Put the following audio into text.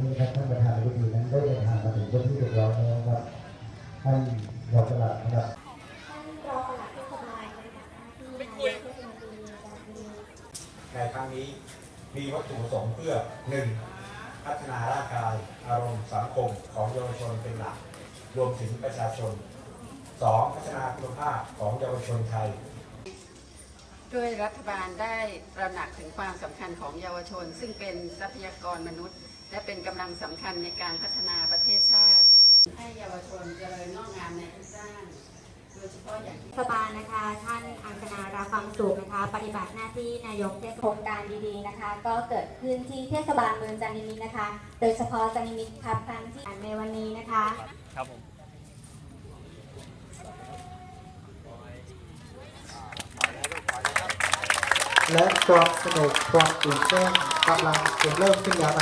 นี่ครับท่านประธานในพิธีนั้นได้เดินทางมาถึงพื้นที่เรียบร้อยแล้วครับท่านรองประหลัดนะครับท่านรองปลัดเทศบาลปฏิบัติหน้าที่นายกเทศมนตรีจังหวัดบุรีในครั้งนี้มีวัตถุประสงค์เพื่อหนึ่งพัฒนาร่างกาย อารมณ์สังคมของเยาวชนเป็นหลัก รวมถึงประชาชนสองพัฒนาคุณภาพของเยาวชนไทย ด้วยรัฐบาลได้ตระหนักถึงความสำคัญของเยาวชน ซึ่งเป็นทรัพยากรมนุษย์ และเป็นกำลังสำคัญในการพัฒนาประเทศชาติ ให้เยาวชนเจริญงอกงามในที่สร้างโดยเฉพาะอย่างยิ่งเทศบาลนะคะ ท่านอังคณาราฟังสุขนะคะ ปฏิบัติหน้าที่นายกเทศโครงการดีๆนะคะ ก็เกิดขึ้นที่เทศบาลเมืองจันทนิมิตรนะคะ โดยเฉพาะจันทนิมิตรครับครั้งที่ในวันนี้นะคะ ครับผมและความสนุกความตื่นเต้นกำลังจะเริ่มขึ้นแล้วนะ